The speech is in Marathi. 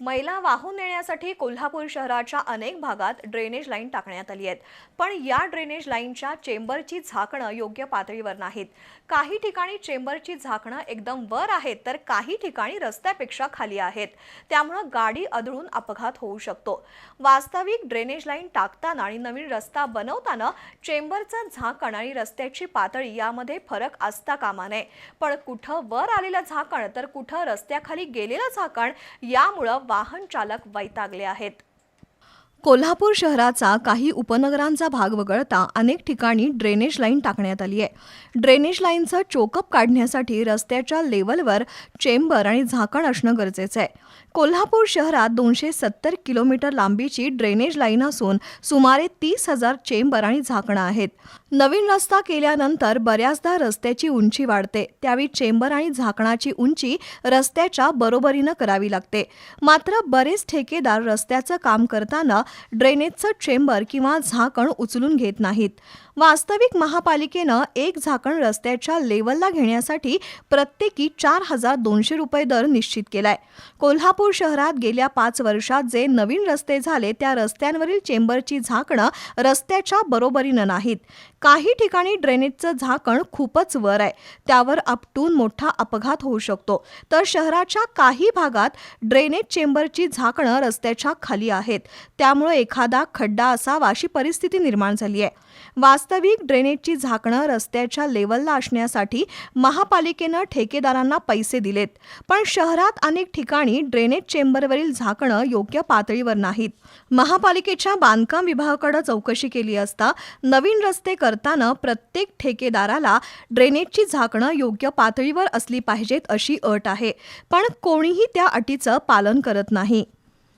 मैला वाहून नेण्यासाठी कोल्हापूर शहराच्या अनेक भागात ड्रेनेज लाईन टाकण्यात आली आहेत. पण या ड्रेनेज लाईनच्या चेंबरची झाकणं योग्य पातळीवर नाहीत. काही ठिकाणी चेंबरची झाकणं एकदम वर आहेत तर काही ठिकाणी रस्त्यापेक्षा खाली आहेत. त्यामुळं गाडी अधळून अपघात होऊ शकतो. वास्तविक ड्रेनेज लाईन टाकताना आणि नवीन रस्ता बनवताना चेंबरचं झाकण आणि रस्त्याची पातळी यामध्ये फरक असता कामा नये. पण कुठं वर आलेलं झाकण तर कुठं रस्त्याखाली गेलेलं झाकण यामुळं वाहन चालक वैतागले आहेत. कोल्हापूर शहराचा काही उपनगरांचा भाग वगळता अनेक ठिकाणी ड्रेनेज लाईन टाकण्यात आली आहे. ड्रेनेज लाईनचं चोकअप काढण्यासाठी रस्त्याच्या लेवलवर चेंबर आणि झाकण असणं गरजेचं आहे. कोल्हापूर शहरात दोनशे सत्तर किलोमीटर लांबीची ड्रेनेज लाईन असून सुमारे तीस हजार चेंबर आणि झाकणं आहेत. नवीन रस्ता केल्यानंतर बऱ्याचदा रस्त्याची उंची वाढते. त्यावेळी चेंबर आणि झाकणाची उंची रस्त्याच्या बरोबरीनं करावी लागते. मात्र बरेच ठेकेदार रस्त्याचं काम करताना ड्रेनेजचं चेंबर किंवा झाकण उचलून घेत नाहीत. वास्तविक महापालिकेनं एक झाकण रस्त्याच्या लेवलला घेण्यासाठी प्रत्येकी चार हजार दोनशे रुपये दर निश्चित केलाय. कोल्हापूर शहरात गेल्या पाच वर्षात जे नवीन रस्ते झाले त्या रस्त्यांवरील चेंबरची झाकणं रस्त्याच्या बरोबरीनं नाहीत. काही ठिकाणी ड्रेनेजचं झाकण खूपच वर आहे. त्यावर आपटून मोठा अपघात होऊ शकतो. तर शहराच्या काही भागात ड्रेनेज चेंबरची झाकणं रस्त्याच्या खाली आहेत. त्यामुळे एखादा खड्डा असावा अशी परिस्थिती निर्माण झाली आहे. वास्तविक ड्रेनेजची झाकणं रस्त्याच्या लेवलला असण्यासाठी महापालिकेनं ठेकेदारांना पैसे दिलेत. पण शहरात अनेक ठिकाणी ड्रेनेज चेंबरवरील झाकणं योग्य पातळीवर नाहीत. महापालिकेच्या बांधकाम विभागाकडे चौकशी केली असता नवीन रस्ते करताना प्रत्येक ठेकेदाराला ड्रेनेजची झाकणं योग्य पातळीवर असली पाहिजेत अशी अट आहे. पण कोणीही त्या अटीचं पालन करत नाही.